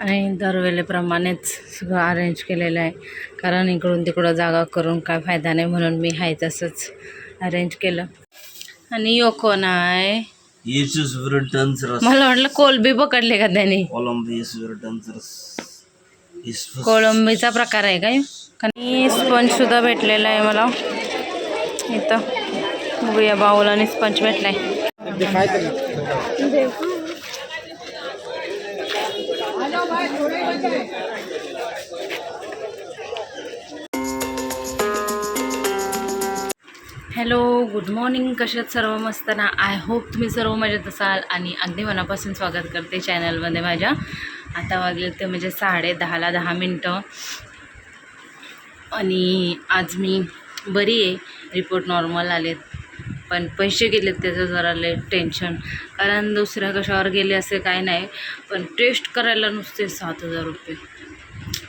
आणि दरवेळेप्रमाणेच सगळं अरेंज केलेलं आहे. कारण इकडून तिकडं जागा करून काय फायदा नाही म्हणून मी आहे तसंच अरेंज केलं. आणि यो कोण आहे. मला वाटलं कोलबी पकडले का त्याने? कोळंबीचा प्रकार आहे काय? आणि स्पंज सुद्धा भेटलेला आहे मला. इथं. बघूया बाऊल आणि स्पंज भेटलाय. Hello good morning. कशात सर्व मस्त ना आय होप तुम्ही सर्व मजेत असाल आणि अगदी मनापासून स्वागत करते चॅनलमध्ये माझ्या. आता वागले ते म्हणजे साडे दहाला दहा मिनटं. आणि आज मी बरी आहे. रिपोर्ट नॉर्मल आलेत. पण पैसे गेलेत त्याचं जरा लय टेन्शन कारण दुसऱ्या कशावर गेले असे काही नाही. पण टेस्ट करायला नुसते सात हजार रुपये.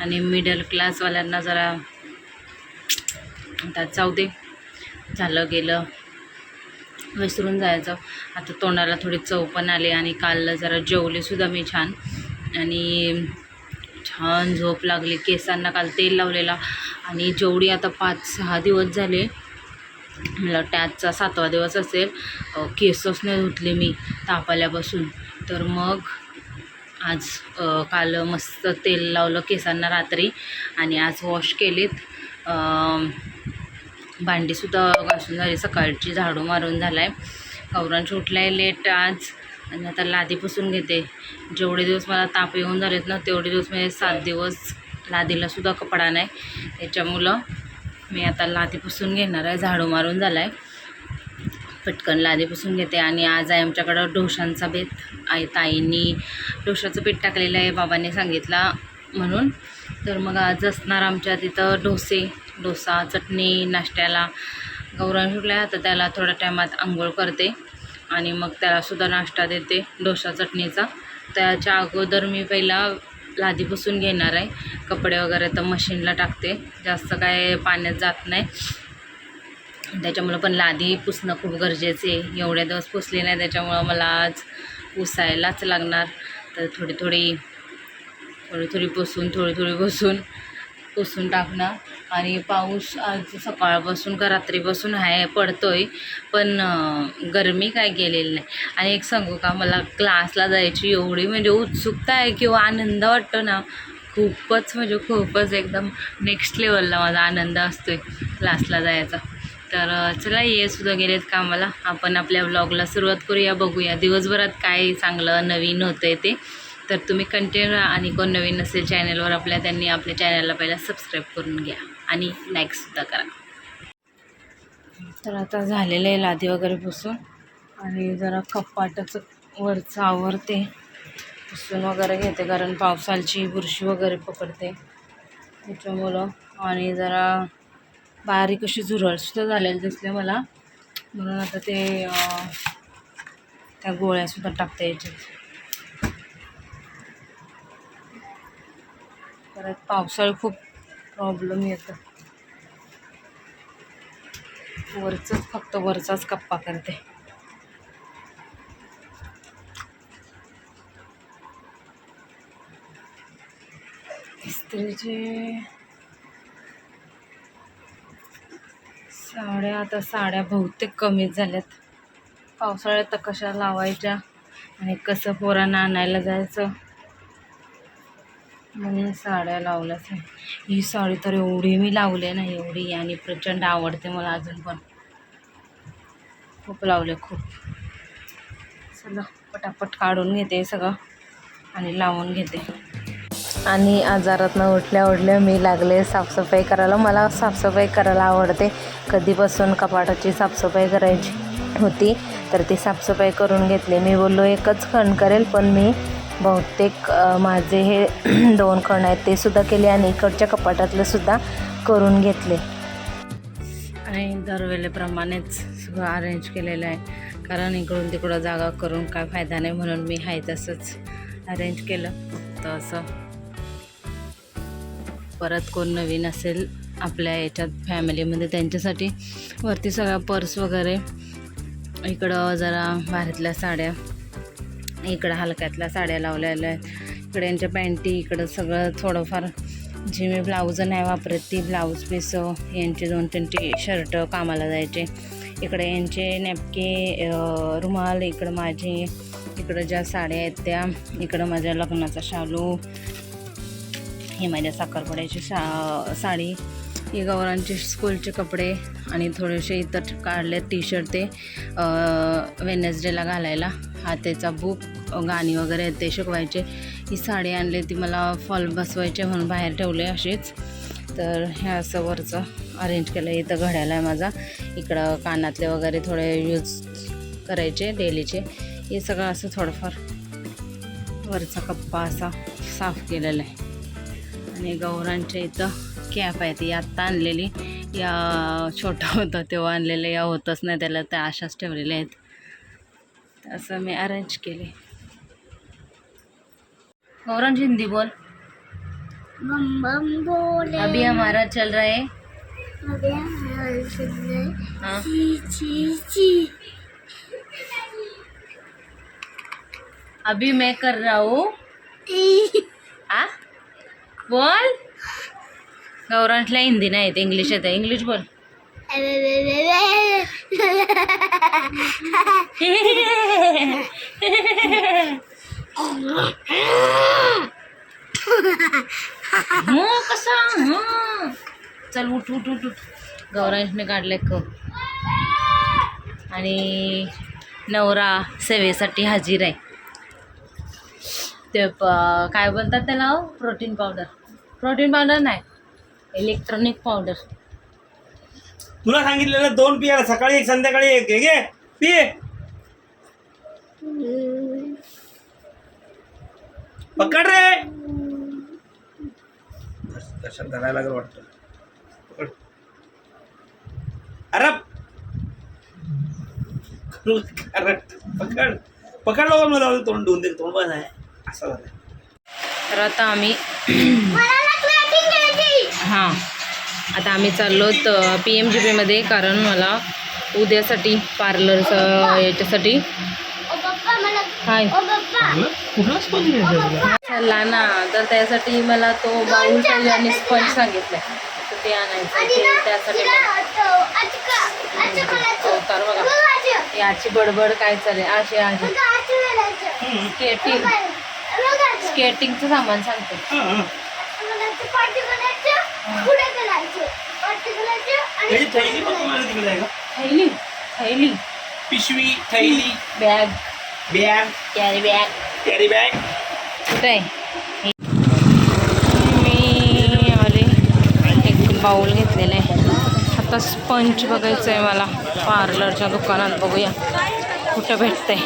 आणि मिडल क्लासवाल्यांना जरा आता जाऊ दे. झालं गेलं. विसरून जायचं. आता तोंडाला थोडी चव पण आली आणि काल जरा जेवलेसुद्धा मी छान. आणि छान झोप लागली. केसांना काल तेल लावलेला. आणि जेवढी आता पाच सहा दिवस झाले मला वाटतं आजचा सातवा दिवस असेल केसच नाही धुतले मी ताप आल्यापासून तर मग आज काल मस्त तेल लावलं केसांना रात्री आणि आज वॉश केलीत. भांडीसुद्धा घासून झाली सकाळची झाडू मारून झाला आहे गौरांश उठलाय लेट आज आणि आता लादी पुसून घेते. जेवढे दिवस मला ताप येऊन झालेत ना तेवढे दिवस म्हणजे सात दिवस लादीलासुद्धा कपडा नाही. त्याच्यामुळं मी आता लादी पुसून घेणार आहे झाडू मारून झाला आहे पटकन लादी पुसून घेते आणि आज आहे आमच्याकडं डोशांचा बेत. आई ताईंनी डोशाचं पीठ टाकलेलं आहे बाबांनी सांगितला म्हणून. तर मग आज असणार आमच्या तिथं डोसे डोसा चटणी नाश्त्याला. गौरांश आहे तर त्याला थोड्या टायमात आंघोळ करते. आणि मग त्यालासुद्धा नाश्ता देते डोसा चटणीचा. त्याच्या अगोदर मी पहिला लादी पुसून घेणार आहे. कपडे वगैरे तर मशीनला टाकते. जास्त काय पाण्यात जात नाही. त्याच्यामुळं पण लादी पुसणं खूप गरजेचे आहे. एवढ्या दिवस पुसली नाही त्याच्यामुळं मला आज पुसायलाच लागणार. तर थोडी थोडी थोडी थोडी पुसून थोडी थोडी पुसून पुसून टाकणं आणि पाऊस आज सकाळपासून का रात्रीपासून आहे पडतोय पण गरमी काय गेलेली नाही. आणि एक सांगू का मला क्लासला जायची एवढी म्हणजे उत्सुकता आहे किंवा आनंद वाटतो ना खूपच म्हणजे खूपच एकदम नेक्स्ट लेवलला माझा आनंद असतो आहे क्लासला जायचा. तर चला ये सुद्धा गेलेत कामाला. आपण आपल्या ब्लॉगला सुरुवात करूया बघूया दिवसभरात काय चांगलं नवीन होतं आहे ते. तर तुम्ही कंटिन्यू राहा आणि कोण नवीन नसेल चॅनलवर आपल्या त्यांनी आपल्या चॅनलला पहिला सबस्क्राईब करून घ्या. आणि लाईकसुद्धा करा. तर आता झालेलं आहे लादी वगैरे पुसून. आणि जरा कपाटाचं वरचं आवरते. पुसून वगैरे घेते कारण पावसाळची बुरशी वगैरे पकडते. त्याच्यामुळं. आणि जरा बारीक अशी झुरळसुद्धा झालेली दिसले मला. म्हणून आता ते त्या गोळ्यासुद्धा टाकते याच्यात. परत पावसाळा खूप प्रॉब्लेम येतं. वरचंच फक्त वरचाच कप्पा करते. इस्त्रीचे साड्या आता साड्या बहुतेक कमीच झाल्यात. पावसाळ्यात तर कशा लावायच्या आणि कसं पोरांना आणायला जायचं? म्हणून साड्या लावल्याच नाही ही साडी तर एवढी मी लावली ना एवढी आणि प्रचंड आवडते मला अजून पण. खूप लावले खूप. सगळं पटापट काढून घेते सगळं आणि लावून घेते. आणि आजारातनं उठल्या उठल्या मी लागले साफसफाई करायला. मला साफसफाई करायला आवडते. कधीपासून कपाटाची साफसफाई करायची होती तर ती साफसफाई करून घेतली. मी बोललो एकच खण करेल पण मी बहुतेक माझे हे दोन कण आहेत ते सुद्धा केले आणि इकडच्या कपाटातले सुद्धा करून घेतले. आणि दरवेळेप्रमाणेच सगळं अरेंज केलेलं आहे. कारण इकडून तिकडं जागा करून काय फायदा नाही म्हणून मी आहे तसंच अरेंज केलं. फक्त असं. परत कोण नवीन असेल आपल्या याच्यात फॅमिलीमध्ये त्यांच्यासाठी वरती सगळ्या पर्स वगैरे इकडं जरा भारतल्या साड्या इकडं हलक्यातल्या साड्या लावलेल्या आहेत. इकडे यांच्या पॅन्टी इकडं सगळं थोडंफार जी मी ब्लाऊज नाही वापरत ती ब्लाऊज पीस. यांचे दोन तीन टी शर्ट कामाला जायचे. इकडे यांचे नेपके रुमाल इकडं माझे इकडं ज्या साड्या आहेत त्या इकडं माझ्या लग्नाचा शालू हे माझ्या साखरपुड्याची शा साडी. ही गौरांचे स्कूलचे कपडे आणि थोडेसे इतर काढले टी शर्ट ते वेनसडेला घालायला. हातेचा बुक गाणी वगैरे ते शिकवायचे. ही साडी आणली ती मला फॉल बसवायचे म्हणून बाहेर ठेवले असेच तर हे असं वरचं अरेंज केलं. इथं घड्याला आहे माझा. इकडं कानातले वगैरे थोडे यूज करायचे डेलीचे. हे सगळं असं थोडंफार वरचा कप्पा असा साफ केलेला आहे. आणि गौरांच्या इथं कॅप आहे ती आत्ता आणलेली. या छोटं होतं तेव्हा आणलेलं या होतच नाही त्याला त्या अशाच ठेवलेल्या आहेत. असं मी अरेंज केले गौरांश हिंदी बोल. बम बम बोले अभी हमारा चल रहा है. अभी हमारे हाँ. अभी मैं कर रहा हूँ. आ? बोल. गौरांशला हिंदी नाही येत इंग्लिश येते. इंग्लिश बोल. हो कसा? चल उठ उठ उठ उठ. गौरांशने काढले कप. आणि नवरा सेवेसाठी हजीर आहे. ते प- काय बोलतात त्याला? Protein powder. प्रोटीन पावडर नाही. इलेक्ट्रॉनिक पावडर तुला सांगितलेलं दोन पिया सकाळी एक संध्याकाळी एक. हे घे पिये पकड रे. कशात धरायला लागलं वाटतं. पकड. अरे. अरे पकड. पकड लोक मला तोंड धुवून दे तोंड बंद आहे. असं झालं तर आता आम्ही हां. आता आम्ही चाललो पी एम जी पीमध्ये कारण मला उद्यासाठी पार्लरचं याच्यासाठी. हाय. चालला ना तर त्यासाठी मला तो बाउल पाहिजे आणि स्पंज सांगितलं तर ते आणायचं त्यासाठी अवतार बघा. याची बडबड काय चालेल असे आहे स्केटिंग स्केटिंगचं सामान सांगते. त्याची थैली पण तुम्हाला तिकडे आहे का? थैली थैली. पिशवी थैली. Bag. Bag. Carry bag carry bag कुठे आहे? मी आले. एक बाऊल घेतलेला. आहे आता स्पंज बघायचं आहे मला. पार्लरच्या दुकानात बघूया. कुठं भेटतंय.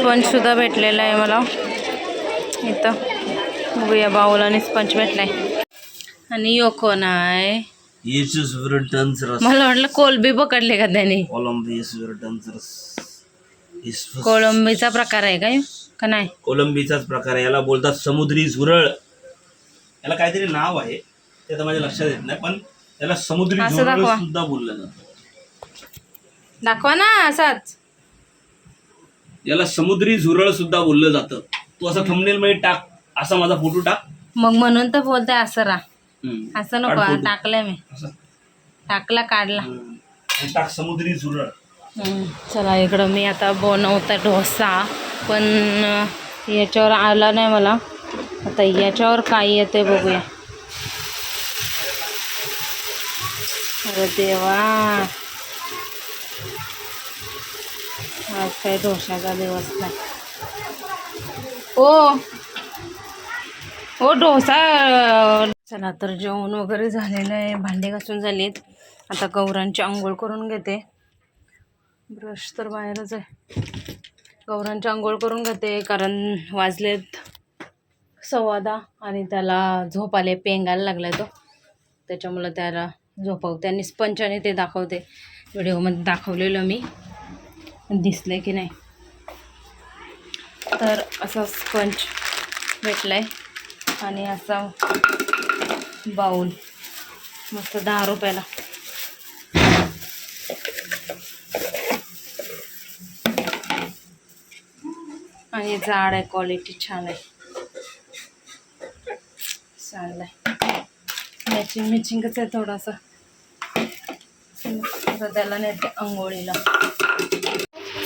स्पंज सुद्धा भेटलेला आहे मला. इथं. बघूया बाऊल आणि स्पंज भेटलाय. आणि योकोन आहे? येशूस विरुद्धंच रस मला वाटलं कोलबी पकडले का त्याने? कोळंबीचा प्रकार आहे काय? का नाही? कोलंबीचाच प्रकार आहे. याला बोलतात समुद्री झुरळ. याला काहीतरी नाव आहे. ते आता माझ्या लक्षात येत नाही पण त्याला समुद्री असं झुरळ दाखवा. सुद्धा बोललं जातं. दाखवा ना असाच. याला समुद्री झुरळ सुद्धा बोललं जातं. तू असं थंबनेल मध्ये टाक असा माझा फोटो टाक. मग म्हणून तर बोलताय असं रा हम्म. असं काढ नको photo. टाकलंय मी. असं. टाकला काढला. हम्म. टाक समुद्री झुरळ. हम्म, चला इकडं मी आता बनवता डोसा पण अं, याच्यावर आला नाही मला. आता याच्यावर काय येते बघूया. अरे देवा. आज काही डोशाचा दिवस नाही. ओ. हो डोसा. चला तर जेवण वगैरे झालेलं आहे. भांडे घासून झालेत. आता गौरांची आंघोळ करून घेते. ब्रश तर बाहेरच आहे. गौरांची आंघोळ करून घेते कारण वाजलेत सव्वादा आणि त्याला झोप आले पेंगायला लागलाय तो. त्याच्यामुळं त्याला झोपवते आणि स्पंचाने ते दाखवते. व्हिडिओमध्ये दाखवलेलं मी. दिसले की नाही? तर असा स्पंच भेटला आहे आणि असा बाऊल. मस्त दहा रुपयाला. आणि जाड आहे क्वालिटी छान आहे. चांगलं आहे मॅचिंग मॅचिंगच आहे थोडासा? त्याला त्याला ते आंघोळीला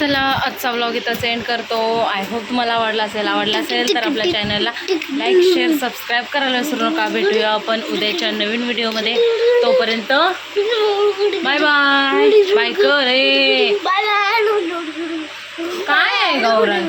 चला आजचा व्लॉग इथं सेंड करतो. आय होप तुम्हाला आवडला असेल आवडला असेल तर आपल्या चॅनलला लाईक शेअर सबस्क्राईब करायला विसरू नका. भेटूया आपण उद्याच्या नवीन व्हिडिओमध्ये तोपर्यंत बाय बाय बाय रे बाय बाय काय आहे गौरंग?